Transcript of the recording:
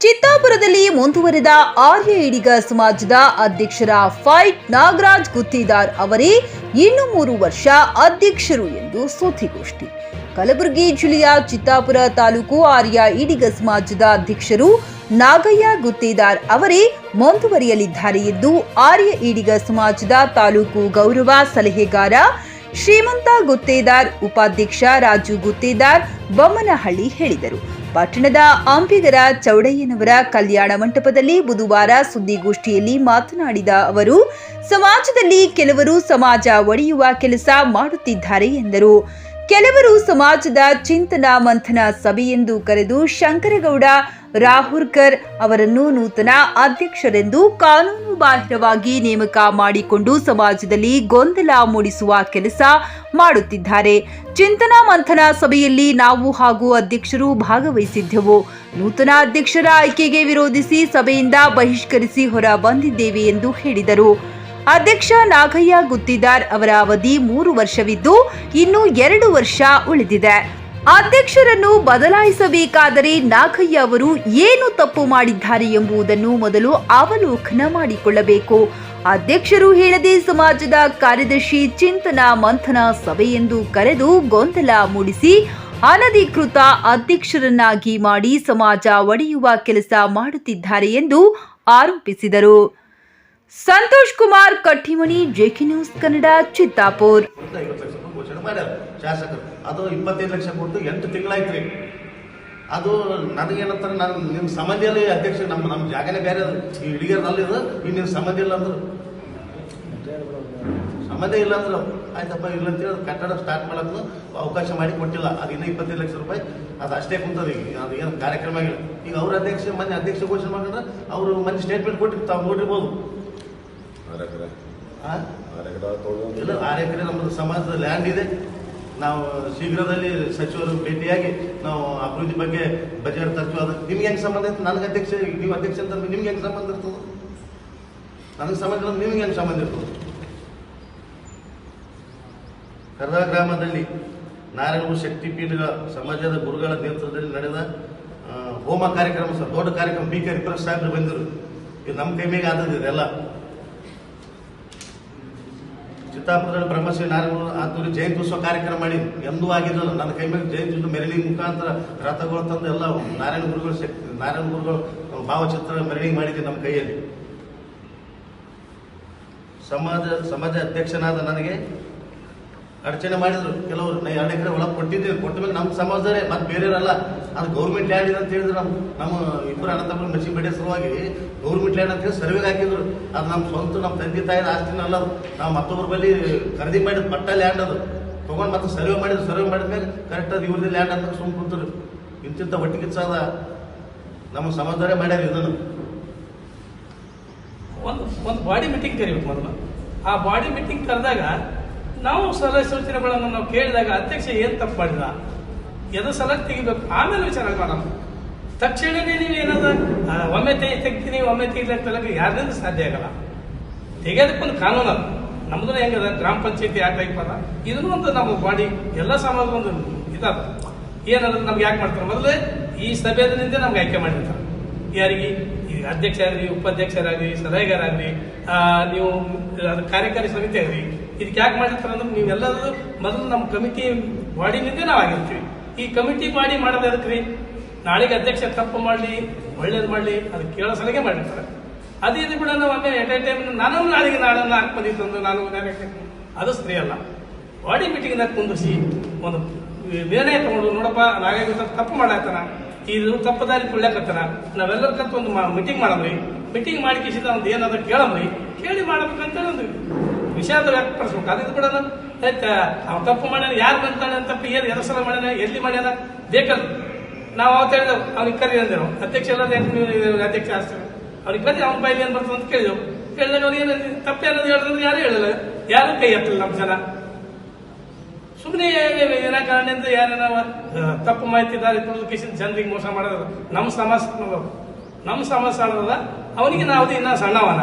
ಚಿತ್ತಾಪುರದಲ್ಲಿ ಮುಂದುವರೆದ ಆರ್ಯ ಈಡಿಗ ಸಮಾಜದ ಅಧ್ಯಕ್ಷರ ಫೈಟ್, ನಾಗರಾಜ್ ಗುತ್ತಿದಾರ್ ಅವರೇ ಇನ್ನು ಮೂರು ವರ್ಷ ಅಧ್ಯಕ್ಷರು ಎಂದು ಸುದ್ದಿಗೋಷ್ಠಿ. ಕಲಬುರಗಿ ಜಿಲ್ಲೆಯ ಚಿತ್ತಾಪುರ ತಾಲೂಕು ಆರ್ಯ ಈಡಿಗ ಸಮಾಜದ ಅಧ್ಯಕ್ಷರು ನಾಗಯ್ಯ ಗುತ್ತೇದಾರ್ ಅವರೇ ಮುಂದುವರಿಯಲಿದ್ದಾರೆ ಎಂದು ಆರ್ಯ ಈಡಿಗ ಸಮಾಜದ ತಾಲೂಕು ಗೌರವ ಸಲಹೆಗಾರ ಶ್ರೀಮಂತ ಗುತ್ತೇದಾರ್, ಉಪಾಧ್ಯಕ್ಷ ರಾಜು ಗುತ್ತೇದಾರ್ ಬೊಮ್ಮನಹಳ್ಳಿ ಹೇಳಿದರು. ಪಟ್ಟಣದ ಅಂಬಿಗರ ಚೌಡಯ್ಯನವರ ಕಲ್ಯಾಣ ಮಂಟಪದಲ್ಲಿ ಬುಧವಾರ ಸುದ್ದಿಗೋಷ್ಠಿಯಲ್ಲಿ ಮಾತನಾಡಿದ ಅವರು, ಸಮಾಜದಲ್ಲಿ ಕೆಲವರು ಸಮಾಜ ಒಡೆಯುವ ಕೆಲಸ ಮಾಡುತ್ತಿದ್ದಾರೆ ಎಂದರು. ಕೆಲವರು ಸಮಾಜದ ಚಿಂತನ ಮಂಥನ ಸಭೆಯೆಂದು ಕರೆದು ಶಂಕರಗೌಡ ರಾಹುರ್ಕರ್ ಅವರನ್ನು ನೂತನ ಅಧ್ಯಕ್ಷರೆಂದು ಕಾನೂನು ಬಾಹಿರವಾಗಿ ನೇಮಕ ಮಾಡಿಕೊಂಡು ಸಮಾಜದಲ್ಲಿ ಗೊಂದಲ ಮೂಡಿಸುವ ಕೆಲಸ ಮಾಡುತ್ತಿದ್ದಾರೆ. ಚಿಂತನಾ ಮಂಥನ ಸಭೆಯಲ್ಲಿ ನಾವು ಹಾಗೂ ಅಧ್ಯಕ್ಷರು ಭಾಗವಹಿಸಿದ್ದೆವು. ನೂತನ ಅಧ್ಯಕ್ಷರ ಆಯ್ಕೆಗೆ ವಿರೋಧಿಸಿ ಸಭೆಯಿಂದ ಬಹಿಷ್ಕರಿಸಿ ಹೊರ ಬಂದಿದ್ದೇವೆ ಎಂದು ಹೇಳಿದರು. ಅಧ್ಯಕ್ಷ ನಾಗಯ್ಯ ಗುತ್ತಿದಾರ್ ಅವರ ಅವಧಿ ಮೂರು ವರ್ಷವಿದ್ದು, ಇನ್ನು ಎರಡು ವರ್ಷ ಉಳಿದಿದೆ. ಅಧ್ಯಕ್ಷರನ್ನು ಬದಲಾಯಿಸಬೇಕಾದರೆ ನಾಗಯ್ಯ ಅವರು ಏನು ತಪ್ಪು ಮಾಡಿದ್ದಾರೆ ಎಂಬುದನ್ನು ಮೊದಲು ಅವಲೋಕನ ಮಾಡಿಕೊಳ್ಳಬೇಕು. ಅಧ್ಯಕ್ಷರು ಹೇಳದೆ ಸಮಾಜದ ಕಾರ್ಯದರ್ಶಿ ಚಿಂತನ ಮಂಥನ ಸಭೆಯೆಂದು ಕರೆದು ಗೊಂದಲ ಮೂಡಿಸಿ ಅನಧಿಕೃತ ಅಧ್ಯಕ್ಷರನ್ನಾಗಿ ಮಾಡಿ ಸಮಾಜ ಒಡೆಯುವ ಕೆಲಸ ಮಾಡುತ್ತಿದ್ದಾರೆ ಎಂದು ಆರೋಪಿಸಿದರು. Santosh Kumar, Kattimani, J K news Kannada, Chittapur. ಮಾಡ್ಯಾರ ಶಾಸಕರು. ಅದು ಇಪ್ಪತ್ತೈದು ಲಕ್ಷ ಕೊಟ್ಟು ಎಂಟು ತಿಂಗಳಾಯ್ತು ರೀ ಅದು ನನಗೇನಂತಾರೆ ನಾನು ನಿಮ್ಮ ಸಂಬಂಧಿಯಲ್ಲಿ ಅಧ್ಯಕ್ಷ ನಮ್ಮ ನಮ್ಮ ಜಾಗನೇ ಬೇರೆ ಅದು. ಈ ಹಿಡಿಗರ್ನಲ್ಲಿ ಇದು ಈ ನಿಮ್ಮ ಸಂಬಂಧ ಇಲ್ಲ ಅಂದರು. ಸಂಬಂಧ ಇಲ್ಲ ಅಂದರು. ಆಯ್ತಪ್ಪ ಇಲ್ಲ ಅಂತೇಳಿ ಅದು ಕಟ್ಟಡ ಸ್ಟಾರ್ಟ್ ಮಾಡಕ್ಕೆ ಅವಕಾಶ ಮಾಡಿ ಕೊಟ್ಟಿಲ್ಲ. ಅದು ಇನ್ನೂ ಇಪ್ಪತ್ತೈದು ಲಕ್ಷ ರೂಪಾಯಿ. ಅದು ಅಷ್ಟೇ ಕುಂತದ ಈಗ. ಅದು ಏನು ಕಾರ್ಯಕ್ರಮ ಆಗಿಲ್ಲ. ಈಗ ಅವ್ರ ಅಧ್ಯಕ್ಷ ಮನೆ ಅಧ್ಯಕ್ಷ ಘೋಷಣೆ ಮಾಡಿದ್ರೆ ಅವರು ಮೊನ್ನೆ ಸ್ಟೇಟ್ಮೆಂಟ್ ಕೊಟ್ಟಿರ್ತಾವೆ ತಾವು ನೋಡಿರ್ಬೋದು. ಹಾಂ? ಆರೆಕರೆ ನಮ್ಮದು ಸಮಾಜದ ಲ್ಯಾಂಡ್ ಇದೆ. ನಾವು ಶೀಘ್ರದಲ್ಲಿ ಸಚಿವರು ಭೇಟಿಯಾಗಿ ನಾವು ಅಭಿವೃದ್ಧಿ ಬಗ್ಗೆ ಬಜೆಟ್ ತರ್ತೀವಿ ಅದು ನಿಮ್ಗೆ ಹೆಂಗೆ ಸಂಬಂಧ ಇತ್ತು? ನನಗೆ ಅಧ್ಯಕ್ಷ, ನೀವು ಅಧ್ಯಕ್ಷ ಅಂತ ನಿಮ್ಗೆ ಹೆಂಗೆ ಸಂಬಂಧ ಇರ್ತದೆ? ನನಗೆ ಸಂಬಂಧ ನಿಮ್ಗೆ ಹೆಂಗೆ ಸಂಬಂಧ ಇರ್ತದೆ? ಕರ್ದ ಗ್ರಾಮದಲ್ಲಿ ನಾರಾಯಣ ಶಕ್ತಿಪೀಠ ಸಮಾಜದ ಗುರುಗಳ ನೇತೃತ್ವದಲ್ಲಿ ನಡೆದ ಹೋಮ ಕಾರ್ಯಕ್ರಮ, ಸರ್, ದೊಡ್ಡ ಕಾರ್ಯಕ್ರಮ, ಬಿ ಕೆ ರಿಪ್ರೆಸ್ ಸಾಹೇಬ್ರು ಬಂದರು. ಇದು ನಮ್ಮ ಕೈ ಆದದ್ದು ಇದೆಲ್ಲ. ಚಿತ್ತಾಪುರದಲ್ಲಿ ಬ್ರಹ್ಮಶ್ರೀ ನಾರಾಯಣ ಆತೂರಿ ಜಯಂತಿ ಉತ್ಸವ ಕಾರ್ಯಕ್ರಮ ಮಾಡಿ ಎಂದೂ ಆಗಿದ್ದಲ್ಲ. ನನ್ನ ಕೈ ಮೇಲೆ ಜಯಂತಿ ಮೆರಳಿ ಮುಖಾಂತರ ರಥಗಳು ತಂದು ಎಲ್ಲ ನಾರಾಯಣ ಗುರುಗಳು ಶಕ್ತಿ ನಾರಾಯಣ ಗುರುಗಳು ಭಾವಚಿತ್ರ ಮೆರವಣಿಗೆ ಮಾಡಿದೆ ನಮ್ಮ ಕೈಯಲ್ಲಿ. ಸಮಾಜ ಸಮಾಜ ಅಧ್ಯಕ್ಷನಾದ ನನಗೆ ಅಡಚಣೆ ಮಾಡಿದ್ರು. ಕೆಲವರು ಎರಡು ಎಕರೆ ಒಳಗೆ ಕೊಟ್ಟಿದ್ದೀವಿ ಕೊಟ್ಟ ಮೇಲೆ ನಮ್ಮ ಸಮಾಜದವರೇ, ಮತ್ತೆ ಬೇರೆಯವರಲ್ಲ, ಅದು ಗೌರ್ಮೆಂಟ್ ಲ್ಯಾಂಡ್ ಇದೆ ಅಂತ ಹೇಳಿದ್ರು ನಮ್ಮ ನಮ್ಮ ಇಬ್ಬರು ಅಣ್ಣ ತಮ್ಮ ಮಸಿ ಬಡಿಯ ಸಲುವಾಗಿ ಗೌರ್ಮೆಂಟ್ ಲ್ಯಾಂಡ್ ಅಂತ ಹೇಳಿ ಸರ್ವೆಗೆ ಹಾಕಿದ್ರು. ಅದು ನಮ್ಮ ಸ್ವಂತ ನಮ್ಮ ತಂದೆ ತಾಯಿದ ಆಸ್ತಿನ ಅಲ್ಲ ನಾವು ಮತ್ತೊಬ್ಬರ ಬಳಿ ಖರೀದಿ ಮಾಡಿದ ಪಟ್ಟ ಲ್ಯಾಂಡ್ ಅದು. ತೊಗೊಂಡು ಮತ್ತೆ ಸರ್ವೆ ಮಾಡಿದ್ರು. ಸರ್ವೆ ಮಾಡಿದ್ಮೇಲೆ ಕರೆಕ್ಟ್ ಅದು ಇವ್ರದ್ದು ಲ್ಯಾಂಡ್ ಅಂತ ಸುಮ್ಮ ಕುಂತರು. ಇಂತಿಂತ ಒಟ್ಟಿಗೆ ಅದ ನಮ್ಮ ಸಮಾಜದವರೇ ಮಾಡ್ಯಾರ ಇದನ್ನು. ಒಂದು ಒಂದು ಬಾಡಿ ಮೀಟಿಂಗ್ ಕರಿಬೇಕು ಮೊದಲು. ಆ ಬಾಡಿ ಮೀಟಿಂಗ್ ಕರೆದಾಗ ನಾವು ಸಲಹೆ ಸೂಚನೆಗಳನ್ನು ನಾವು ಕೇಳಿದಾಗ ಅಧ್ಯಕ್ಷ ಏನು ತಪ್ಪು ಮಾಡಿದ? ಎದು ಸಲ ತೆಗಿಬೇಕು. ಆಮೇಲೆ ವಿಚಾರ ಮಾಡೋಣ. ತಕ್ಷಣನೇ ನೀವು ಏನದ ಒಮ್ಮೆ ತೆಗಿ, ತೆಗ್ತೀನಿ, ಒಮ್ಮೆ ತೆಗಿಲಕ್ಕೆ ಯಾರಿಂದ ಸಾಧ್ಯ ಆಗಲ್ಲ. ತೆಗೆಯೋದಕ್ಕೊಂದು ಕಾನೂನು ಅದು. ನಮ್ದು ಹೆಂಗದ? ಗ್ರಾಮ ಪಂಚಾಯತಿ ಯಾಕೆ ಟೈಪ್ ಅಲ್ಲ ಇದನ್ನು ಒಂದು ನಮ್ಮ ಬಾಡಿ ಎಲ್ಲ ಸಮಾಜದ ಒಂದು ಇದಾದ. ಏನಂದ್ರೆ ನಮ್ಗೆ ಯಾಕೆ ಮಾಡ್ತಾರೆ? ಮೊದಲೇ ಈ ಸಭೆಯಿಂದ ನಮ್ಗೆ ಆಯ್ಕೆ ಮಾಡಿರ್ತಾರೆ. ಯಾರಿಗೆ? ಅಧ್ಯಕ್ಷರಾಗಲಿ, ಉಪಾಧ್ಯಕ್ಷರಾಗಲಿ, ಸಲಹೆಗಾರಾಗಲಿ ನೀವು ಕಾರ್ಯಕಾರಿ ಸಮಿತಿ ಆಗಲಿ. ಇದಕ್ಕೆ ಯಾಕೆ ಮಾಡಿರ್ತಾರೆ ಅಂದ್ರೆ ನೀವೆಲ್ಲರೂ ಮೊದಲು ನಮ್ಮ ಕಮಿಟಿ ಬಾಡಿನಿಂದ ನಾವು ಆಗಿರ್ತೀವಿ. ಈ ಕಮಿಟಿ ಬಾಡಿ ಮಾಡೋದು ಅದಕ್ಕೆ ನಾಳೆಗೆ ಅಧ್ಯಕ್ಷ ತಪ್ಪು ಮಾಡಲಿ, ಒಳ್ಳೇದು ಮಾಡಲಿ ಅದು ಕೇಳೋ ಸಲಿಗೆ ಮಾಡಿರ್ತಾರೆ. ಅದೇ ಇದು ಕೂಡ ನಾವು ಆಮೇಲೆ ಎಟ್ ಎ ಟೈಮ್ ನಾನು ನಾಳೆಗೆ ನಾಳೆ ನಾಲ್ಕು ಮಂದಿ ತಂದು ನಾನು ಅದು ಸ್ತ್ರೀ ಅಲ್ಲ. ಬಾಡಿ ಮೀಟಿಂಗ್ನ ಕುಂದಿಸಿ ಒಂದು ನಿರ್ಣಯ ತಗೊಂಡು ನೋಡಪ್ಪ ನಾಗೇ ತಪ್ಪು ಮಾಡಾಕತ್ತಾನ ಇದು ತಪ್ಪು ದಾರಿ ತುಳ್ಯಾಕತ್ತಾನ ನಾವೆಲ್ಲರ ಕತ್ ಒಂದು ಮೀಟಿಂಗ್ ಮಾಡಮ್ರಿ. ಮೀಟಿಂಗ್ ಮಾಡಿ ಕಿಸಿದ ಒಂದು ಏನದ ಕೇಳಮ್ರಿ. ಕೇಳಿ ಮಾಡಬೇಕಂತ ಒಂದು ವಿಷಯದ ವ್ಯಕ್ತಪಡಿಸ್ಬೇಕು ಅದು ಬಿಡೋಣ ಆಯ್ತಾ? ಅವ್ನು ತಪ್ಪು ಮಾಡ್ಯಾನ, ಯಾರು ಬಂತಾನೆ ಅಂತ ಏನು ಎರಡು ಸಲ ಮಾಡ್ಯಾನ, ಎಲ್ಲಿ ಮಾಡ್ಯಾನ? ಬೇಕಲ್ಲ. ನಾವು ಅವತ್ತು ಹೇಳಿದೆವು, ಅವ್ನಿಗೆ ಕರಿ ಅಂದೆವು. ಅಧ್ಯಕ್ಷ ಎಲ್ಲ ಅಧ್ಯಕ್ಷ ಆಗ್ತಾರೆ ಅವ್ನಿಗೆ ಕರಿ ಅವ್ನ ಬೈಲಿ ಏನು ಬರ್ತದೆ ಅಂತ ಕೇಳಿದೆವು. ಕೇಳಿದಾಗ ಅವ್ರು ಏನು ತಪ್ಪು ಅನ್ನೋದು ಹೇಳಿದ್ರೆ ಯಾರು ಹೇಳಿಲ್ಲ? ಯಾರು ಕೈ ಎತ್ತಲ್ಲ ನಮ್ಮ ಜನ? ಸುಮ್ಮನೆ ವಿನಾಕಾರಣದಿಂದ ಯಾರ ತಪ್ಪು ಮಾಹಿತಿ ದಾರಿ ಕಿಶನ್ ಜನರಿಗೆ ಮೋಸ ಮಾಡೋದು ನಮ್ಮ ಸಮಸ್ಯೆ ನಮ್ಮ ಸಮಾಜ ಅನ್ನೋದ ಅವನಿಗೆ ನಾವು ಇನ್ನ ಸಣ್ಣವನ.